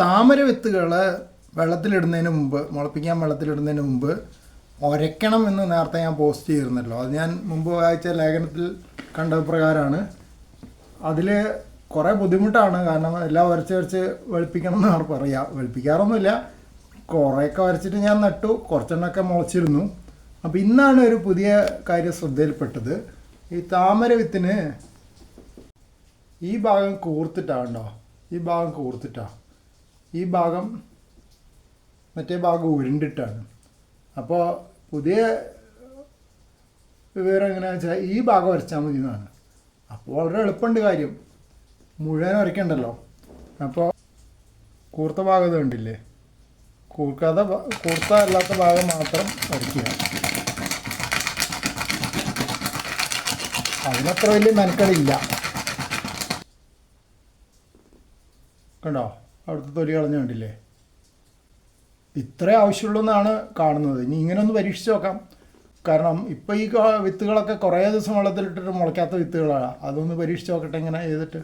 താമര വിത്തുകൾ വെള്ളത്തിലിടുന്നതിന് മുമ്പ് മുളപ്പിക്കാൻ വെള്ളത്തിലിടുന്നതിന് മുമ്പ് ഒരയ്ക്കണം എന്ന് നേരത്തെ ഞാൻ പോസ്റ്റ് ചെയ്തിരുന്നല്ലോ. അത് ഞാൻ മുമ്പ് വായിച്ച ലേഖനത്തിൽ കണ്ട പ്രകാരമാണ് അതിൽ കുറേ ബുദ്ധിമുട്ടാണ്. കാരണം എല്ലാം വരച്ച് വരച്ച് വെളുപ്പിക്കണം എന്ന് അവർ പറയാം. വെളുപ്പിക്കാറൊന്നുമില്ല. കുറേയൊക്കെ വരച്ചിട്ട് ഞാൻ നട്ടു. കുറച്ചെണ്ണമൊക്കെ മുളച്ചിരുന്നു. അപ്പോൾ ഇന്നാണ് ഒരു പുതിയ കാര്യം ശ്രദ്ധയിൽപ്പെട്ടത്. ഈ താമര വിത്തിന് ഈ ഭാഗം കൂർത്തിട്ടാണ് കേട്ടോ ഈ ഭാഗം കൂർത്തിട്ടാ. ഈ ഭാഗം മറ്റേ ഭാഗം ഉരുണ്ടിട്ടാണ്. അപ്പോൾ പുതിയ വിവരം എങ്ങനെയാണെന്ന് വെച്ചാൽ ഈ ഭാഗം വരച്ചാൽ മതി എന്നാണ് അപ്പോൾ വളരെ എളുപ്പമുണ്ട് കാര്യം. മുഴുവൻ വരയ്ക്കണ്ടല്ലോ. അപ്പോൾ കൂർത്ത ഭാഗം കണ്ടില്ലേ? കൂർക്കാതെ കൂർത്ത അല്ലാത്ത ഭാഗം മാത്രം വരയ്ക്കുക. അതിനത്ര വലിയ മെനക്കളില്ല കണ്ടോ? അവിടുത്തെ തൊലി കളഞ്ഞു കണ്ടില്ലേ? ഇത്രേ ആവശ്യമുള്ളൂ എന്നാണ് കാണുന്നത്. ഇനി ഇങ്ങനെ ഒന്ന് പരീക്ഷിച്ച് നോക്കാം. കാരണം ഇപ്പോൾ ഈ വിത്തുകളൊക്കെ കുറേ ദിവസം വെള്ളത്തിലിട്ടിട്ട് മുളയ്ക്കാത്ത വിത്തുകളാണ് അതൊന്ന് പരീക്ഷിച്ച് നോക്കട്ടെ ഇങ്ങനെ ചെയ്തിട്ട്.